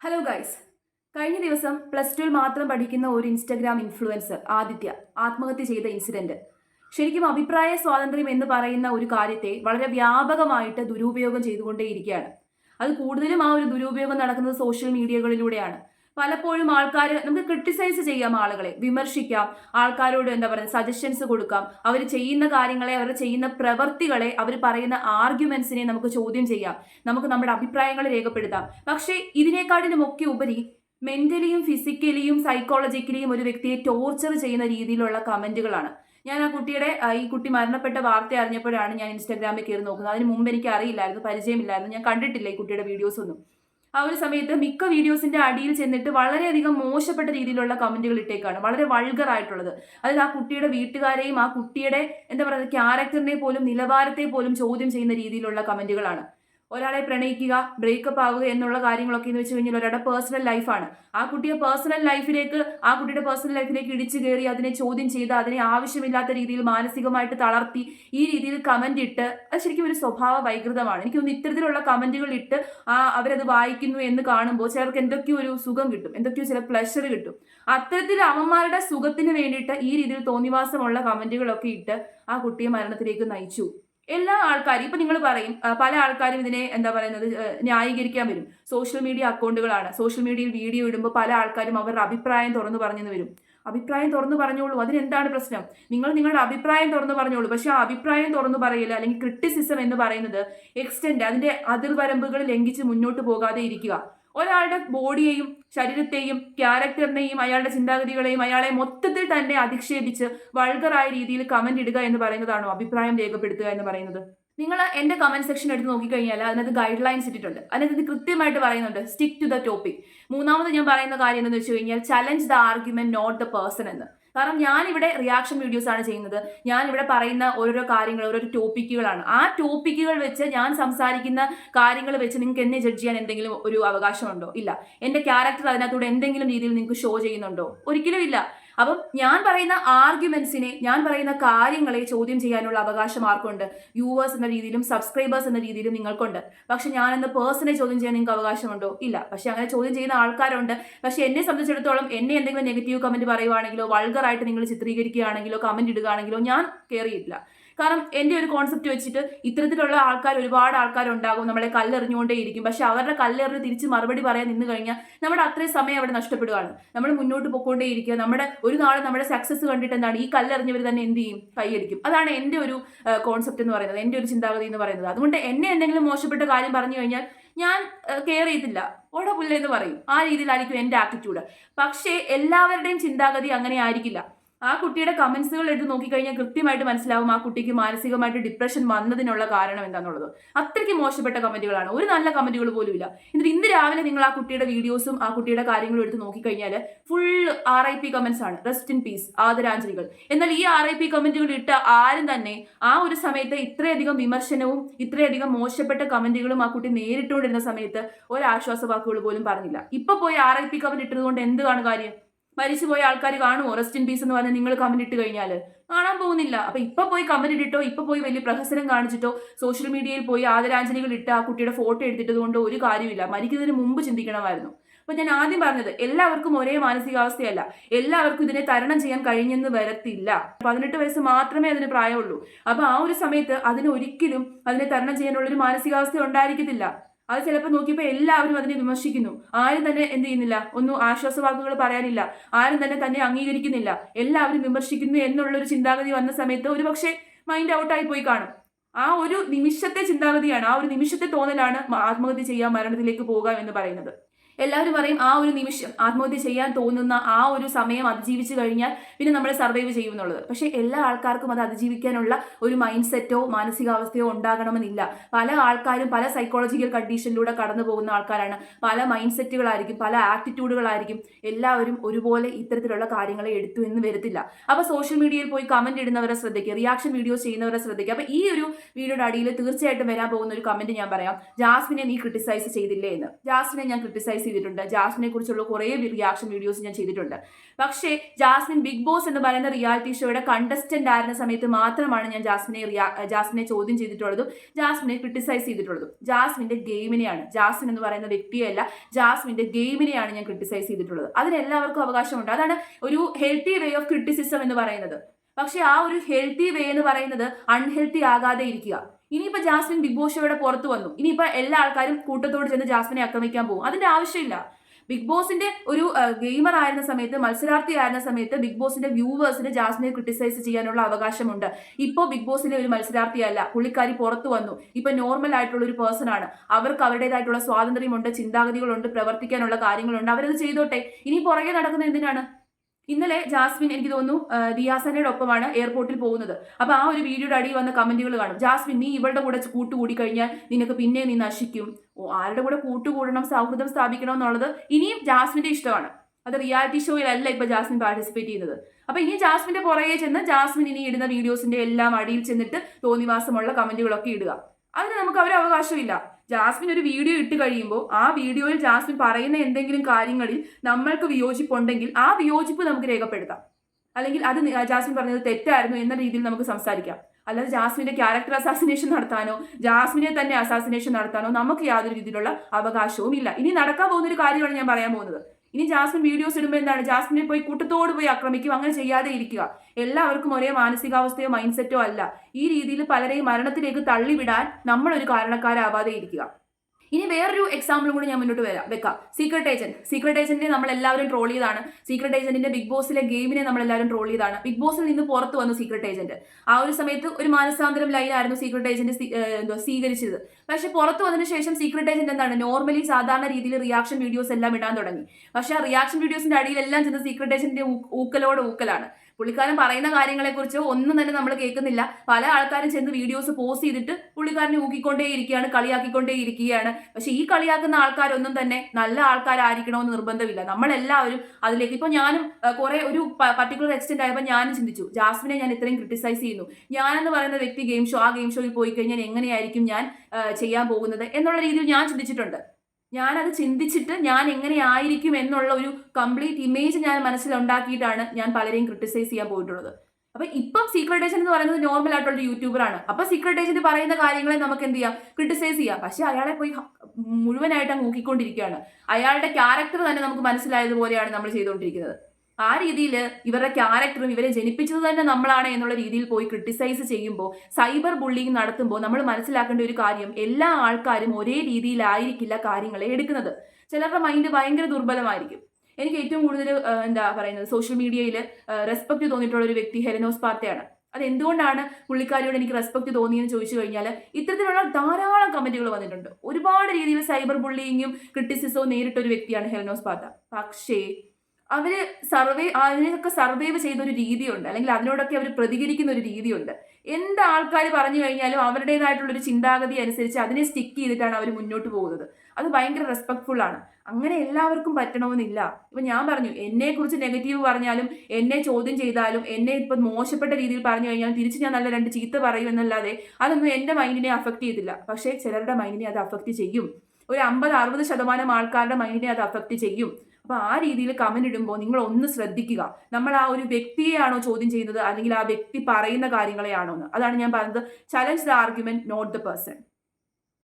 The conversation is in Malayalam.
ഹലോ ഗൈസ് കഴിഞ്ഞ ദിവസം പ്ലസ് ടുവിൽ മാത്രം പഠിക്കുന്ന ഒരു ഇൻസ്റ്റഗ്രാം ഇൻഫ്ലുവൻസർ ആദിത്യ ആത്മഹത്യ ചെയ്ത ഇൻസിഡന്റ് ശരിക്കും അഭിപ്രായ സ്വാതന്ത്ര്യം എന്ന് പറയുന്ന ഒരു കാര്യത്തെ വളരെ വ്യാപകമായിട്ട് ദുരുപയോഗം ചെയ്തുകൊണ്ടേയിരിക്കുകയാണ്. അത് കൂടുതലും ആ ഒരു ദുരുപയോഗം നടക്കുന്നത് സോഷ്യൽ മീഡിയകളിലൂടെയാണ് പലപ്പോഴും ആൾക്കാർ നമുക്ക് ക്രിട്ടിസൈസ് ചെയ്യാം ആളുകളെ വിമർശിക്കാം. ആൾക്കാരോട് എന്താ പറയുക സജഷൻസ് കൊടുക്കാം. അവർ ചെയ്യുന്ന കാര്യങ്ങളെ അവർ ചെയ്യുന്ന പ്രവൃത്തികളെ അവർ പറയുന്ന ആർഗ്യുമെന്റ്സിനെ നമുക്ക് ചോദ്യം ചെയ്യാം. നമുക്ക് നമ്മുടെ അഭിപ്രായങ്ങൾ രേഖപ്പെടുത്താം. പക്ഷേ ഇതിനേക്കാട്ടിലും ഒക്കെ ഉപരി മെന്റലിയും ഫിസിക്കലിയും സൈക്കോളജിക്കലിയും ഒരു വ്യക്തിയെ ടോർച്ചർ ചെയ്യുന്ന രീതിയിലുള്ള കമന്റുകളാണ് ഞാൻ ആ കുട്ടിയുടെ ഈ കുട്ടി മരണപ്പെട്ട വാർത്ത അറിഞ്ഞപ്പോഴാണ് ഞാൻ ഇൻസ്റ്റാഗ്രാമിൽ കയറി നോക്കുന്നത്. അതിന് മുമ്പ് എനിക്ക് അറിയില്ലായിരുന്നു പരിചയമില്ലായിരുന്നു. ഞാൻ കണ്ടിട്ടില്ല ഈ കുട്ടിയുടെ വീഡിയോസ് ഒന്നും. ആ ഒരു സമയത്ത് മിക്ക വീഡിയോസിന്റെ അടിയിൽ ചെന്നിട്ട് വളരെയധികം മോശപ്പെട്ട രീതിയിലുള്ള കമന്റുകൾ ഇട്ടേക്കാണ്. വളരെ വൾഗർ ആയിട്ടുള്ളത്. അതായത് ആ കുട്ടിയുടെ വീട്ടുകാരെയും ആ കുട്ടിയുടെ എന്താ പറയുക ക്യാരക്ടറിനെ പോലും നിലവാരത്തെ പോലും ചോദ്യം ചെയ്യുന്ന രീതിയിലുള്ള കമന്റുകളാണ്. ഒരാളെ പ്രണയിക്കുക ബ്രേക്കപ്പ് ആവുക എന്നുള്ള കാര്യങ്ങളൊക്കെ എന്ന് വെച്ച് കഴിഞ്ഞാൽ ഒരാളുടെ പേഴ്സണൽ ലൈഫാണ് ആ കുട്ടിയെ പേഴ്സണൽ ലൈഫിലേക്ക് ആ കുട്ടിയുടെ പേഴ്സണൽ ലൈഫിലേക്ക് ഇടിച്ചു കയറി അതിനെ ചോദ്യം ചെയ്ത് അതിനെ ആവശ്യമില്ലാത്ത രീതിയിൽ മാനസികമായിട്ട് തളർത്തി ഈ രീതിയിൽ കമന്റ് ഇട്ട് അത് ശരിക്കും ഒരു സ്വഭാവ വൈകൃതമാണ്. എനിക്ക് തോന്നുന്നു ഇത്തരത്തിലുള്ള കമന്റുകൾ ഇട്ട് ആ അവരത് വായിക്കുന്നു എന്ന് കാണുമ്പോൾ ചിലർക്ക് എന്തൊക്കെയോ ഒരു സുഖം കിട്ടും. എന്തൊക്കെയോ ചില പ്ലഷർ കിട്ടും. അത്തരത്തിൽ അവന്മാരുടെ സുഖത്തിന് വേണ്ടിയിട്ട് ഈ രീതിയിൽ തോന്നിവാസമുള്ള കമന്റുകളൊക്കെ ഇട്ട് ആ കുട്ടിയെ മരണത്തിലേക്ക് നയിച്ചു. എല്ലാ ആൾക്കാരും ഇപ്പൊ നിങ്ങൾ പറയും പല ആൾക്കാരും ഇതിനെ എന്താ പറയുന്നത് ന്യായീകരിക്കാൻ വരും. സോഷ്യൽ മീഡിയ അക്കൗണ്ടുകളാണ്. സോഷ്യൽ മീഡിയയിൽ വീഡിയോ ഇടുമ്പോൾ പല ആൾക്കാരും അവരുടെ അഭിപ്രായം തുറന്നു പറഞ്ഞെന്ന് വരും. അഭിപ്രായം തുറന്നു പറഞ്ഞോളൂ. അതിനെന്താണ് പ്രശ്നം? നിങ്ങൾ നിങ്ങളുടെ അഭിപ്രായം തുറന്നു പറഞ്ഞോളൂ. പക്ഷേ ആ അഭിപ്രായം തുറന്നു പറയില്ല അല്ലെങ്കിൽ ക്രിട്ടിസിസം എന്ന് പറയുന്നത് എക്സ്റ്റെൻഡ് അതിന്റെ അതിർവരമ്പുകൾ ലംഘിച്ച് മുന്നോട്ട് പോകാതെ ഇരിക്കുക. ഒരാളുടെ ബോഡിയെയും ശരീരത്തെയും ക്യാരക്ടറിനെയും അയാളുടെ ചിന്താഗതികളെയും അയാളെ മൊത്തത്തിൽ തന്നെ അധിക്ഷേപിച്ച് വൾഗറായ രീതിയിൽ കമന്റ് ഇടുക എന്ന് പറയുന്നതാണോ അഭിപ്രായം രേഖപ്പെടുത്തുക എന്ന് പറയുന്നത്? നിങ്ങൾ എന്റെ കമന്റ് സെക്ഷൻ എടുത്ത് നോക്കിക്കഴിഞ്ഞാൽ അതിനകത്ത് ഗൈഡ് ലൈൻസ് ഇട്ടിട്ടുണ്ട്. അതിനകത്ത് കൃത്യമായിട്ട് പറയുന്നുണ്ട്. സ്റ്റിക്ക് ടു ദ ടോപ്പിക് മൂന്നാമത് ഞാൻ പറയുന്ന കാര്യം എന്താണെന്ന് വെച്ച് കഴിഞ്ഞാൽ challenge the argument not the person എന്ന്. കാരണം ഞാനിവിടെ റിയാക്ഷൻ വീഡിയോസ് ആണ് ചെയ്യുന്നത്. ഞാൻ ഇവിടെ പറയുന്ന ഓരോരോ കാര്യങ്ങൾ ഓരോരോ ടോപ്പിക്കുകളാണ് ആ ടോപ്പിക്കുകൾ വെച്ച് ഞാൻ സംസാരിക്കുന്ന കാര്യങ്ങൾ വെച്ച് നിങ്ങൾക്ക് എന്നെ ജഡ്ജ് ചെയ്യാൻ എന്തെങ്കിലും ഒരു അവകാശമുണ്ടോ? ഇല്ല. എന്റെ ക്യാരക്ടർ അതിനകത്തൂടെ എന്തെങ്കിലും രീതിയിൽ നിങ്ങൾക്ക് ഷോ ചെയ്യുന്നുണ്ടോ? ഒരിക്കലും ഇല്ല. അപ്പം ഞാൻ പറയുന്ന ആർഗ്യുമെന്റ്സിനെ ഞാൻ പറയുന്ന കാര്യങ്ങളെ ചോദ്യം ചെയ്യാനുള്ള അവകാശം ആർക്കുണ്ട്? വ്യൂവേഴ്സ് എന്ന രീതിയിലും സബ്സ്ക്രൈബേഴ്സ് എന്ന രീതിയിലും നിങ്ങൾക്കുണ്ട്. പക്ഷെ ഞാൻ എന്ന പേഴ്സണെ ചോദ്യം ചെയ്യാൻ നിങ്ങൾക്ക് അവകാശമുണ്ടോ? ഇല്ല. പക്ഷെ അങ്ങനെ ചോദ്യം ചെയ്യുന്ന ആൾക്കാരുണ്ട്. പക്ഷെ എന്നെ സംബന്ധിച്ചിടത്തോളം എന്നെ എന്തെങ്കിലും നെഗറ്റീവ് കമന്റ് പറയുവാണെങ്കിലോ വൾഗറായിട്ട് നിങ്ങൾ ചിത്രീകരിക്കുകയാണെങ്കിലോ കമന്റ് ഇടുകയാണെങ്കിലോ ഞാൻ കയറിയിട്ടില്ല കാരണം എന്റെ ഒരു കോൺസെപ്റ്റ് വെച്ചിട്ട് ഇത്തരത്തിലുള്ള ആൾക്കാർ ഒരുപാട് ആൾക്കാരുണ്ടാകും നമ്മളെ കല്ലെറിഞ്ഞുകൊണ്ടേ ഇരിക്കും. പക്ഷെ അവരുടെ കല്ലെറിഞ്ഞ് തിരിച്ച് മറുപടി പറയാൻ നിന്ന് കഴിഞ്ഞാൽ നമ്മുടെ അത്രയും സമയം അവിടെ നഷ്ടപ്പെടുകയാണ് നമ്മൾ മുന്നോട്ട് പൊക്കോണ്ടേ ഇരിക്കുക. നമ്മുടെ ഒരു നാൾ നമ്മുടെ സക്സസ് കണ്ടിട്ട് എന്താണ്? ഈ കല്ലെറിഞ്ഞവർ തന്നെ എന്ത് ചെയ്യും? കൈയടിക്കും. അതാണ് എന്റെ ഒരു കോൺസെപ്റ്റ് എന്ന് പറയുന്നത്. എന്റെ ഒരു ചിന്താഗതി എന്ന് പറയുന്നത്. അതുകൊണ്ട് എന്നെ എന്തെങ്കിലും മോശപ്പെട്ട കാര്യം പറഞ്ഞു കഴിഞ്ഞാൽ ഞാൻ കെയർ ചെയ്തില്ല ഓട പുല്ലെന്ന് പറയും. ആ രീതിയിലായിരിക്കും എന്റെ ആറ്റിറ്റ്യൂഡ് പക്ഷേ എല്ലാവരുടെയും ചിന്താഗതി അങ്ങനെ ആയിരിക്കില്ല. ആ കുട്ടിയുടെ കമന്റ്സുകൾ എടുത്ത് നോക്കിക്കഴിഞ്ഞാൽ കൃത്യമായിട്ട് മനസ്സിലാവും ആ കുട്ടിക്ക് മാനസികമായിട്ട് ഡിപ്രഷൻ വന്നതിനുള്ള കാരണം എന്താണെന്നുള്ളത് അത്രയ്ക്ക് മോശപ്പെട്ട കമന്റുകളാണ് ഒരു നല്ല കമന്റുകൾ പോലും ഇല്ല. എന്നിട്ട് ഇന്ന് രാവിലെ നിങ്ങൾ ആ കുട്ടിയുടെ വീഡിയോസും ആ കുട്ടിയുടെ കാര്യങ്ങളും എടുത്ത് നോക്കിക്കഴിഞ്ഞാൽ full R I P comments ആണ്. റെസ്റ്റ് ഇൻ പീസ് ആദരാഞ്ജലികൾ. എന്നാൽ ഈ ആർ ഐ പി കമന്റുകൾ ഇട്ട ആരും തന്നെ ആ ഒരു സമയത്ത് ഇത്രയധികം വിമർശനവും ഇത്രയധികം മോശപ്പെട്ട കമന്റുകളും ആ കുട്ടി നേരിട്ടുകൊണ്ടിരുന്ന സമയത്ത് ഒരാശ്വാസ വാക്കുകൾ പോലും പറഞ്ഞില്ല. ഇപ്പൊ പോയി ആർ ഐ പി കമന്റ് ഇട്ടതുകൊണ്ട് എന്താണ് കാര്യം? മരിച്ചുപോയ ആൾക്കാർ കാണുമോ? റെസ്റ്റ് ഇൻ പീസ് എന്ന് പറഞ്ഞ് നിങ്ങൾ കമന്റ് ഇട്ട് കഴിഞ്ഞാൽ കാണാൻ പോകുന്നില്ല. അപ്പൊ ഇപ്പൊ പോയി കമന്റ് ഇട്ടിട്ടോ? ഇപ്പൊ പോയി വലിയ പ്രഹസനം കാണിച്ചിട്ടോ? സോഷ്യൽ മീഡിയയിൽ പോയി ആദരാഞ്ജലികൾ ഇട്ട് ആ കുട്ടിയുടെ ഫോട്ടോ എടുത്തിട്ടത് കൊണ്ട് ഒരു കാര്യമില്ല. മരിക്കുന്നതിന് മുമ്പ് ചിന്തിക്കണമായിരുന്നു. അപ്പൊ ഞാൻ ആദ്യം പറഞ്ഞത് എല്ലാവർക്കും ഒരേ മാനസികാവസ്ഥയല്ല. എല്ലാവർക്കും ഇതിനെ തരണം ചെയ്യാൻ കഴിഞ്ഞെന്ന് വരത്തില്ല. പതിനെട്ട് വയസ്സ് മാത്രമേ അതിന് പ്രായമുള്ളൂ. അപ്പൊ ആ ഒരു സമയത്ത് അതിന് ഒരിക്കലും അതിനെ തരണം ചെയ്യാനുള്ള ഒരു മാനസികാവസ്ഥ ഉണ്ടായിരിക്കത്തില്ല. അത് ചിലപ്പോൾ നോക്കിയപ്പോൾ എല്ലാവരും അതിനെ വിമർശിക്കുന്നു. ആരും തന്നെ എന്ത് ചെയ്യുന്നില്ല? ഒന്നും ആശ്വാസവാക്കുകൾ പറയാനില്ല. ആരും തന്നെ തന്നെ അംഗീകരിക്കുന്നില്ല. എല്ലാവരും വിമർശിക്കുന്നു എന്നുള്ള ഒരു ചിന്താഗതി വന്ന സമയത്ത് ഒരു പക്ഷേ മൈൻഡ് ഔട്ടായി പോയി കാണും. ആ ഒരു നിമിഷത്തെ ചിന്താഗതിയാണ് ആ ഒരു നിമിഷത്തെ തോന്നലാണ് ആത്മഹത്യ ചെയ്യാൻ മരണത്തിലേക്ക് പോകാം എന്ന് പറയുന്നത്. എല്ലാവരും പറയും ആ ഒരു നിമിഷം ആത്മഹത്യ ചെയ്യാൻ തോന്നുന്ന ആ ഒരു സമയം അതിജീവിച്ചു കഴിഞ്ഞാൽ പിന്നെ നമ്മൾ സർവൈവ് ചെയ്യും എന്നുള്ളത്. പക്ഷേ എല്ലാ ആൾക്കാർക്കും അത് അതിജീവിക്കാനുള്ള ഒരു മൈൻഡ് സെറ്റോ മാനസികാവസ്ഥയോ ഉണ്ടാകണമെന്നില്ല. പല ആൾക്കാരും പല സൈക്കോളജിക്കൽ കണ്ടീഷനിലൂടെ കടന്നു പോകുന്ന ആൾക്കാരാണ്. പല മൈൻഡ് സെറ്റുകളായിരിക്കും പല ആറ്റിറ്റ്യൂഡുകളായിരിക്കും എല്ലാവരും ഒരുപോലെ ഇത്തരത്തിലുള്ള കാര്യങ്ങളെ എടുത്തു എന്ന് വരത്തില്ല. അപ്പോൾ സോഷ്യൽ മീഡിയയിൽ പോയി കമന്റ് ഇടുന്നവരെ ശ്രദ്ധിക്കുക റിയാക്ഷൻ വീഡിയോസ് ചെയ്യുന്നവരെ ശ്രദ്ധിക്കുക. അപ്പോൾ ഈ ഒരു വീഡിയോയുടെ അടിയിൽ തീർച്ചയായിട്ടും വരാൻ പോകുന്ന ഒരു കമന്റ് ഞാൻ പറയാം. ജാസ്മിനെ നീ ക്രിട്ടിസൈസ് ചെയ്തില്ലേ എന്ന്. ജാസ്മിനെ ഞാൻ ക്രിട്ടിസൈസ് ചെയ്തിട്ടുണ്ട്. ജാസ്മിനെ കുറിച്ചുള്ള കുറേ റിയാക്ഷൻ വീഡിയോസ് ഞാൻ ചെയ്തിട്ടുണ്ട്. പക്ഷേ ജാസ്മിൻ ബിഗ് ബോസ് എന്ന് പറയുന്ന റിയാലിറ്റി ഷോയുടെ കണ്ടസ്റ്റന്റ് ആയിരുന്ന സമയത്ത് മാത്രമാണ് ഞാൻ ജാസ്മിനെ ജാസ്മിനെ ചോദ്യം ചെയ്തിട്ടുള്ളതും ജാസ്മിനെ ക്രിട്ടിസൈസ് ചെയ്തിട്ടുള്ളതും. ജാസ്മിന്റെ ഗെയിമിനെയാണ് ജാസ്മിൻ എന്ന് പറയുന്ന വ്യക്തിയല്ല ജാസ്മിന്റെ ഗെയിമിനെയാണ് ഞാൻ ക്രിട്ടിസൈസ് ചെയ്തിട്ടുള്ളത്. അതിനെല്ലാവർക്കും അവകാശമുണ്ട്. അതാണ് ഒരു ഹെൽത്തി വേ ഓഫ് ക്രിട്ടിസിസം എന്ന് പറയുന്നത്. പക്ഷെ ആ ഒരു ഹെൽത്തി വേ എന്ന് പറയുന്നത് അൺഹെൽത്തി ആകാതെ ഇരിക്കുക. ഇനിയിപ്പോ ജാസ്മിൻ ബിഗ് ബോസ് ഷോയുടെ പുറത്ത് വന്നു. ഇനിയിപ്പോ എല്ലാ ആൾക്കാരും കൂട്ടത്തോട് ചെന്ന് ജാസ്മിനെ ആക്രമിക്കാൻ പോകും. അതിന്റെ ആവശ്യമില്ല. ബിഗ് ബോസിന്റെ ഒരു ഗെയിമർ ആയിരുന്ന സമയത്ത് മത്സരാർത്ഥി ആയിരുന്ന സമയത്ത് ബിഗ് ബോസിന്റെ വ്യൂവേഴ്സിന് ജാസ്മിനെ ക്രിട്ടിസൈസ് ചെയ്യാനുള്ള അവകാശമുണ്ട്. ഇപ്പോൾ ബിഗ് ബോസിലെ ഒരു മത്സരാർത്ഥിയല്ല. പുള്ളിക്കാരി പുറത്തു വന്നു. ഇപ്പൊ നോർമൽ ആയിട്ടുള്ള ഒരു പേഴ്സൺ ആണ്. അവർക്ക് അവരുടേതായിട്ടുള്ള സ്വാതന്ത്ര്യമുണ്ട് ചിന്താഗതികളുണ്ട് പ്രവർത്തിക്കാനുള്ള കാര്യങ്ങളുണ്ട്. അവരത് ചെയ്തോട്ടെ. ഇനി പുറകെ നടക്കുന്ന എന്തിനാണ്? ഇന്നലെ ജാസ്മിൻ എനിക്ക് തോന്നുന്നു ദിയാസനയുടെ ഒപ്പമാണ് എയർപോർട്ടിൽ പോകുന്നത്. അപ്പൊ ആ ഒരു വീഡിയോയുടെ അടിയിൽ വന്ന കമന്റുകൾ കാണും. ജാസ്മിൻ നീ ഇവളുടെ കൂടെ കൂട്ടുകൂടി കഴിഞ്ഞാൽ നിനക്ക് പിന്നെ നീ നശിക്കും. ഓ ആരുടെ കൂടെ കൂട്ടുകൂടണം സൗഹൃദം സ്ഥാപിക്കണം എന്നുള്ളത് ഇനിയും ജാസ്മിന്റെ ഇഷ്ടമാണ്. അത് റിയാലിറ്റി ഷോയിലല്ല ഇപ്പൊ ജാസ്മിൻ പാർട്ടിസിപ്പേറ്റ് ചെയ്യുന്നത്. അപ്പൊ ഇനി ജാസ്മിന്റെ പുറകെ ചെന്ന് ജാസ്മിൻ ഇനി ഇടുന്ന വീഡിയോസിന്റെ എല്ലാം അടിയിൽ ചെന്നിട്ട് തോന്നിവാസമുള്ള കമന്റുകളൊക്കെ ഇടുക. അതിന് നമുക്ക് അവരെ അവകാശമില്ല. ജാസ്മിൻ ഒരു വീഡിയോ ഇട്ട് കഴിയുമ്പോൾ ആ വീഡിയോയിൽ ജാസ്മിൻ പറയുന്ന എന്തെങ്കിലും കാര്യങ്ങളിൽ നമ്മൾക്ക് വിയോജിപ്പുണ്ടെങ്കിൽ ആ വിയോജിപ്പ് നമുക്ക് രേഖപ്പെടുത്താം. അല്ലെങ്കിൽ അത് ജാസ്മിൻ പറഞ്ഞത് തെറ്റായിരുന്നു എന്ന രീതിയിൽ നമുക്ക് സംസാരിക്കാം. അല്ലാതെ ജാസ്മിന്റെ ക്യാരക്ടർ അസാസിനേഷൻ നടത്താനോ ജാസ്മിനെ തന്നെ അസാസിനേഷൻ നടത്താനോ നമുക്ക് യാതൊരു രീതിയിലുള്ള അവകാശവും ഇല്ല ഇനി നടക്കാൻ പോകുന്ന ഒരു കാര്യമാണ് ഞാൻ പറയാൻ പോകുന്നത്. ഇനി ജാസ്മിൻ വീഡിയോസ് ഇടുമ്പോൾ എന്താണ്? ജാസ്മിനെ പോയി കൂട്ടത്തോട് പോയി ആക്രമിക്കും അങ്ങനെ ചെയ്യാതെ ഇരിക്കുക. എല്ലാവർക്കും ഒരേ മാനസികാവസ്ഥയോ മൈൻഡ് സെറ്റോ അല്ല. ഈ രീതിയിൽ പലരെയും മരണത്തിലേക്ക് തള്ളിവിടാൻ നമ്മളൊരു കാരണക്കാരാവാതെ ഇരിക്കുക. ഇനി വേറൊരു എക്സാമ്പിൾ കൂടി ഞാൻ മുന്നോട്ട് വരാം. വെക്കാം. സീക്രട്ട് ഏജന്റ് സീക്രട്ട് ഏജന്റിനെ നമ്മൾ എല്ലാവരും ട്രോൾ ചെയ്താണ്. സീക്രട്ട് ഏജന്റിന്റെ ബിഗ് ബോസിലെ ഗെയിമിനെ നമ്മൾ എല്ലാവരും ട്രോൾ ചെയ്താണ്. ബിഗ് ബോസിൽ നിന്ന് പുറത്ത് വന്നു സീക്രട്ട് ഏജന്റ് ആ ഒരു സമയത്ത് ഒരു മാനസാന്തരം ലൈനായിരുന്നു സീക്രട്ട് ഏജന്റ് എന്തോ സ്വീകരിച്ചത്. പക്ഷെ പുറത്ത് വന്നതിന് ശേഷം സീക്രട്ട് ഏജന്റ് എന്താണ്? നോർമലി സാധാരണ രീതിയിൽ റിയാക്ഷൻ വീഡിയോസ് എല്ലാം ഇടാൻ തുടങ്ങി. പക്ഷെ ആ റിയാക്ഷൻ വീഡിയോസിന്റെ അടിയിലെല്ലാം ചെന്ന് സീക്രട്ട് ഏജന്റിന്റെ ഊക്കലോട് ഊക്കലാണ്. പുള്ളിക്കാരൻ പറയുന്ന കാര്യങ്ങളെ കുറിച്ച് ഒന്നും തന്നെ നമ്മൾ കേൾക്കുന്നില്ല. പല ആൾക്കാരും ചെന്ന് വീഡിയോസ് പോസ്റ്റ് ചെയ്തിട്ട് പുള്ളിക്കാരനെ ഊക്കിക്കൊണ്ടേ ഇരിക്കുകയാണ് കളിയാക്കിക്കൊണ്ടേ ഇരിക്കുകയാണ്. പക്ഷെ ഈ കളിയാക്കുന്ന ആൾക്കാരൊന്നും തന്നെ നല്ല ആൾക്കാരായിരിക്കണമെന്ന് നിർബന്ധമില്ല. നമ്മളെല്ലാവരും അതിലേക്ക് ഇപ്പൊ ഞാനും കുറെ ഒരു പർട്ടിക്കുലർ എക്സ്റ്റെന്റ് ആയപ്പോൾ ഞാനും ചിന്തിച്ചു. ജാസ്മിനെ ഞാൻ ഇത്രയും ക്രിട്ടിസൈസ് ചെയ്യുന്നു. ഞാനെന്ന് പറയുന്ന വ്യക്തി ഗെയിം ഷോ ആ ഗെയിം ഷോയിൽ പോയി കഴിഞ്ഞാൽ എങ്ങനെയായിരിക്കും ഞാൻ ചെയ്യാൻ പോകുന്നത് എന്നുള്ള രീതിയിൽ ഞാൻ ചിന്തിച്ചിട്ടുണ്ട്. ഞാനത് ചിന്തിച്ചിട്ട് ഞാൻ എങ്ങനെയായിരിക്കും എന്നുള്ള ഒരു കംപ്ലീറ്റ് ഇമേജ് ഞാൻ മനസ്സിലുണ്ടാക്കിയിട്ടാണ് ഞാൻ പലരെയും ക്രിട്ടിസൈസ് ചെയ്യാൻ പോയിട്ടുള്ളത്. അപ്പൊ ഇപ്പം സീക്രട്ട് ഏജന്റ് എന്ന് പറയുന്നത് നോർമൽ ആയിട്ടുള്ള യൂട്യൂബറാണ് അപ്പൊ സീക്രട്ട് ഏജന്റ് പറയുന്ന കാര്യങ്ങളെ നമുക്ക് എന്ത് ചെയ്യാം? ക്രിട്ടിസൈസ് ചെയ്യാം. പക്ഷെ അയാളെ പോയി മുഴുവനായിട്ട് നോക്കിക്കൊണ്ടിരിക്കുകയാണ്. അയാളുടെ ക്യാരക്ടർ തന്നെ നമുക്ക് മനസ്സിലായതുപോലെയാണ് നമ്മൾ ചെയ്തുകൊണ്ടിരിക്കുന്നത്. ആ രീതിയിൽ ഇവരുടെ ക്യാരക്ടറും ഇവരെ ജനിപ്പിച്ചത് തന്നെ നമ്മളാണ് എന്നുള്ള രീതിയിൽ പോയി ക്രിട്ടിസൈസ് ചെയ്യുമ്പോൾ സൈബർ ബുള്ളിങ് നടത്തുമ്പോൾ നമ്മൾ മനസ്സിലാക്കേണ്ട ഒരു കാര്യം എല്ലാ ആൾക്കാരും ഒരേ രീതിയിലായിരിക്കില്ല കാര്യങ്ങളെ എടുക്കുന്നത്. ചിലരുടെ മൈൻഡ് ഭയങ്കര ദുർബലമായിരിക്കും. എനിക്ക് ഏറ്റവും കൂടുതൽ എന്താ പറയുന്നത് സോഷ്യൽ മീഡിയയിൽ റെസ്പെക്ട് തോന്നിയിട്ടുള്ള ഒരു വ്യക്തി ഹെലനോസ് പാർത്തയാണ്. അത് എന്തുകൊണ്ടാണ് പുള്ളിക്കാരിയോട് എനിക്ക് റെസ്പെക്ട് തോന്നിയെന്ന് ചോദിച്ചു കഴിഞ്ഞാൽ ഇത്തരത്തിലുള്ള ധാരാളം കമന്റുകൾ വന്നിട്ടുണ്ട്. ഒരുപാട് രീതിയിൽ സൈബർ ബുള്ളിങ്ങും ക്രിറ്റിസിസവും നേരിട്ട ഒരു വ്യക്തിയാണ് ഹെലനോസ് പാത്ത പക്ഷേ അവർ സർവേ അതിനൊക്കെ സർവൈവ് ചെയ്ത ഒരു രീതിയുണ്ട്. അല്ലെങ്കിൽ അതിനോടൊക്കെ അവർ പ്രതികരിക്കുന്ന ഒരു രീതിയുണ്ട്. എന്ത് ആൾക്കാർ പറഞ്ഞു കഴിഞ്ഞാലും അവരുടേതായിട്ടുള്ള ഒരു ചിന്താഗതി അനുസരിച്ച് അതിനെ സ്റ്റിക്ക് ചെയ്തിട്ടാണ് അവർ മുന്നോട്ട് പോകുന്നത്. അത് ഭയങ്കര റെസ്പെക്ട്ഫുൾ ആണ്. അങ്ങനെ എല്ലാവർക്കും പറ്റണമെന്നില്ല. ഇപ്പൊ ഞാൻ പറഞ്ഞു എന്നെക്കുറിച്ച് നെഗറ്റീവ് പറഞ്ഞാലും എന്നെ ചോദ്യം ചെയ്താലും എന്നെ ഇപ്പൊ മോശപ്പെട്ട രീതിയിൽ പറഞ്ഞു കഴിഞ്ഞാൽ തിരിച്ച് ഞാൻ നല്ല രണ്ട് ചീത്ത പറയും എന്നല്ലാതെ അതൊന്നും എന്റെ മൈൻഡിനെ അഫക്ട് ചെയ്തില്ല. പക്ഷേ ചിലരുടെ മൈൻഡിനെ അത് അഫക്ട് ചെയ്യും. ഒരു അമ്പത് അറുപത് ശതമാനം ആൾക്കാരുടെ മൈൻഡിനെ അത് അഫക്ട് ചെയ്യും. അപ്പൊ ആ രീതിയിൽ കമന്റ് ഇടുമ്പോൾ നിങ്ങൾ ഒന്ന് ശ്രദ്ധിക്കുക. നമ്മൾ ആ ഒരു വ്യക്തിയെയാണോ ചോദ്യം ചെയ്യുന്നത്? അല്ലെങ്കിൽ ആ വ്യക്തി പറയുന്ന കാര്യങ്ങളെയാണോ എന്ന്. അതാണ് ഞാൻ പറഞ്ഞത്. Challenge the argument not the person